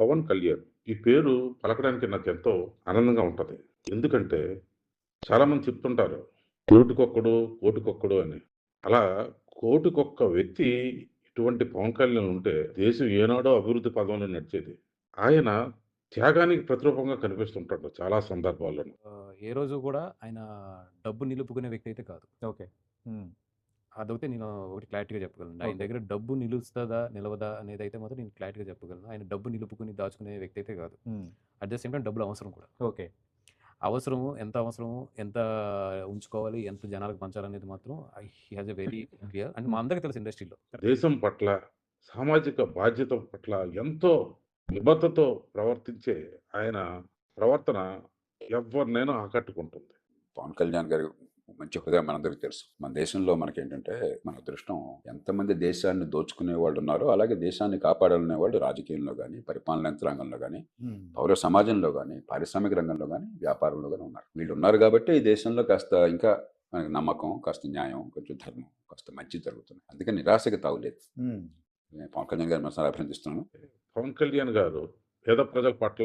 పవన్ కళ్యాణ్ ఈ పేరు పలకడానికి నాకు ఎంతో ఆనందంగా ఉంటది. ఎందుకంటే చాలామంది చెప్తుంటారు. కోటికొక్కడు, కోటికొక్కడు అని. అలా కోటికొక్క వ్యక్తి ఇటువంటి పవన్ కళ్యాణ్ ఉంటే దేశం ఏనాడో అభివృద్ధి పదంలో నడిచేది. ఆయన త్యాగానికి ప్రతిరూపంగా కనిపిస్తుంటాడు చాలా సందర్భాల్లోను. ఆహ్, ఏ రోజు గూడా ఆయన డబ్బు నిలుపుకునే వ్యక్తి అయితే కాదు. ఓకే. అదొకటి నేను ఒకటి క్లారిటీగా చెప్పగలను. ఆయన. దగ్గర డబ్బు నిలుస్తదా? నిలవదా? అనేదైతే మాత్రం నేను క్లారిటీగా చెప్పగలను. ఆయన డబ్బు నిలుపుకొని దాచుకునే వ్యక్తి అయితే కాదు. అట్ ద సేమ్ టైమ్ డబ్బులు అవసరం కూడా. ఓకే. అవసరము ఎంత అవసరము? ఎంత ఉంచుకోవాలి? ఎంత జనాలకు పంచాలనేది మాత్రం he has a very clear and మా అందరికీ తెలుసు ఇండస్ట్రీలో. దేశం పట్ల, సామాజిక బాధ్యత పట్ల ఎంతో నిబద్ధతతో ప్రవర్తించే ఆయన ప్రవర్తన ఎవ్వరినైనా ఆకట్టుకుంటుంది. పవన్ కళ్యాణ్ గారి మంచి హృదయం మనందరికీ తెలుసు. మన దేశంలో మనకేంటంటే మన అదృష్టం ఎంతమంది దేశాన్ని దోచుకునే వాళ్ళు ఉన్నారో అలాగే దేశాన్ని కాపాడాలనే వాళ్ళు రాజకీయంలో కానీ పరిపాలన యంత్రాంగంలో కానీ. పౌర సమాజంలో కానీ పారిశ్రామిక రంగంలో కానీ వ్యాపారంలో కానీ ఉన్నారు వీళ్ళు ఉన్నారు కాబట్టి ఈ దేశంలో కాస్త ఇంకా మనకి నమ్మకం కాస్త న్యాయం కొంచెం ధర్మం కాస్త మంచి జరుగుతుంది అందుకని నిరాశకి తావులేదు హ్మ్. నేను పవన్ కళ్యాణ్ గారి మనసారి అభినందిస్తున్నాను పవన్ కళ్యాణ్ గారు పేద ప్రజల పట్ల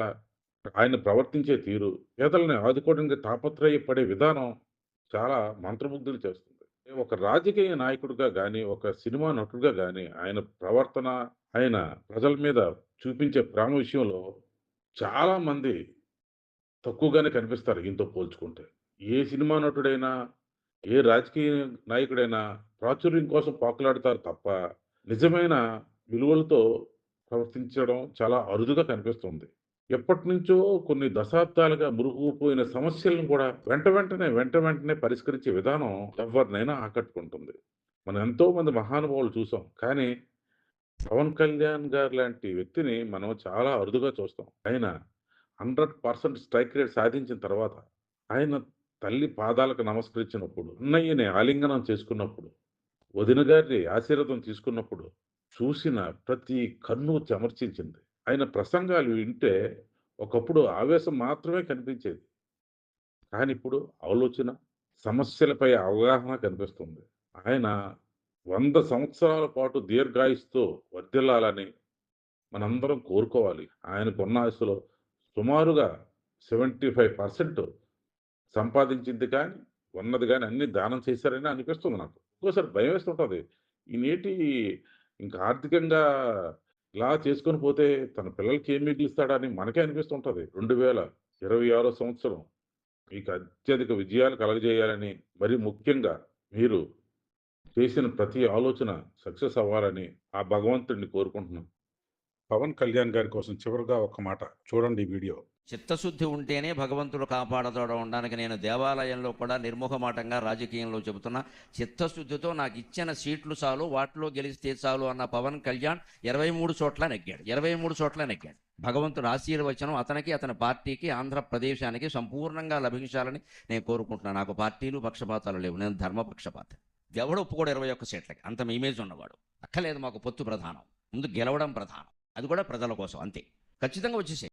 ఆయన ప్రవర్తించే తీరు, పేదలని ఆదుకోవడానికి తాపత్రయపడే విధానం చాలా మంత్రముగ్ధులు చేస్తుంది. ఒక రాజకీయ నాయకుడిగా కానీ ఒక సినిమా నటుడిగా కానీ ఆయన ప్రవర్తన, ఆయన ప్రజల మీద చూపించే ప్రేమ విషయంలో చాలా మంది తక్కువగానే కనిపిస్తారు ఈయనతో పోల్చుకుంటే. ఏ సినిమా నటుడైనా, ఏ రాజకీయ నాయకుడైనా ప్రాచుర్యం కోసం పాకులాడతారు తప్ప, నిజమైన విలువలతో ప్రవర్తించడం చాలా అరుదుగా కనిపిస్తుంది. ఎప్పటినుంచో కొన్ని దశాబ్దాలుగా మురుగుపోయిన సమస్యలను కూడా వెంట వెంటనే, వెంట వెంటనే పరిష్కరించే విధానం ఎవరినైనా ఆకట్టుకుంటుంది. మనం ఎంతో మంది మహానుభావులు చూసాం. కానీ పవన్ కళ్యాణ్ గారు లాంటి వ్యక్తిని మనం చాలా అరుదుగా చూస్తాం. ఆయన 100% స్ట్రైక్ రేట్ సాధించిన తర్వాత, ఆయన తల్లి పాదాలకు నమస్కరించినప్పుడు, అన్నయ్యని ఆలింగనం చేసుకున్నప్పుడు, వదిన గారిని ఆశీర్వాదం తీసుకున్నప్పుడు చూసిన ప్రతి కన్ను చెమర్చించింది. ఆయన ప్రసంగాలు వింటే ఒకప్పుడు ఆవేశం మాత్రమే కనిపించేది. కానీ ఇప్పుడు ఆలోచన, సమస్యలపై అవగాహన కనిపిస్తుంది. ఆయన వంద సంవత్సరాల పాటు దీర్ఘాయుస్తో వర్ధిల్లాలని మనందరం కోరుకోవాలి. ఆయనకున్న ఆయుస్సులో సుమారుగా 75% సంపాదించింది కానీ, ఉన్నది కానీ అన్ని దానం చేశారని అనిపిస్తుంది నాకు. ఒక్కోసారి ఈ నేటి ఇంకా ఆర్థికంగా ఇలా చేసుకొని పోతే తన పిల్లలకి ఏం మిగిలిస్తాడని మనకే అనిపిస్తుంటుంది రెండు వేల ఇరవై ఆరో సంవత్సరం మీకు అత్యధిక విజయాలు కలగజేయాలని, మరి ముఖ్యంగా మీరు చేసిన ప్రతి ఆలోచన సక్సెస్ అవ్వాలని ఆ భగవంతుడిని కోరుకుంటున్నాను. పవన్ కళ్యాణ్ గారి కోసం చివరిగా ఒక్క మాట. చూడండి ఈ వీడియో. చిత్తశుద్ధి ఉంటేనే భగవంతుడు కాపాడతాడు ఉండడానికి నేను దేవాలయంలో కూడా నిర్మోహమాటంగా రాజకీయంలో చెబుతున్నా. చిత్తశుద్ధితో నాకు ఇచ్చిన సీట్లు చాలు వాటిలో గెలిస్తే చాలు అన్న పవన్ కళ్యాణ్ ఇరవై మూడు చోట్ల నెగ్గాడు. ఇరవై మూడు చోట్ల నెగ్గాడు. భగవంతుడు ఆశీర్వచనం అతనికి అతని పార్టీకి ఆంధ్రప్రదేశానికి సంపూర్ణంగా లభించాలని నేను కోరుకుంటున్నాను. నాకు పార్టీలు పక్షపాతాలు లేవు. నేను ధర్మపక్షపాత ఎవడు ఒప్పుకోడు ఇరవై ఒక్క సీట్లకి. అంత ఇమేజ్ ఉన్నవాడు. అక్కలేదు మాకు పొత్తు ప్రధానం. ముందు గెలవడం ప్రధానం. అది కూడా ప్రజల కోసం అంతే. ఖచ్చితంగా వచ్చేసాయి.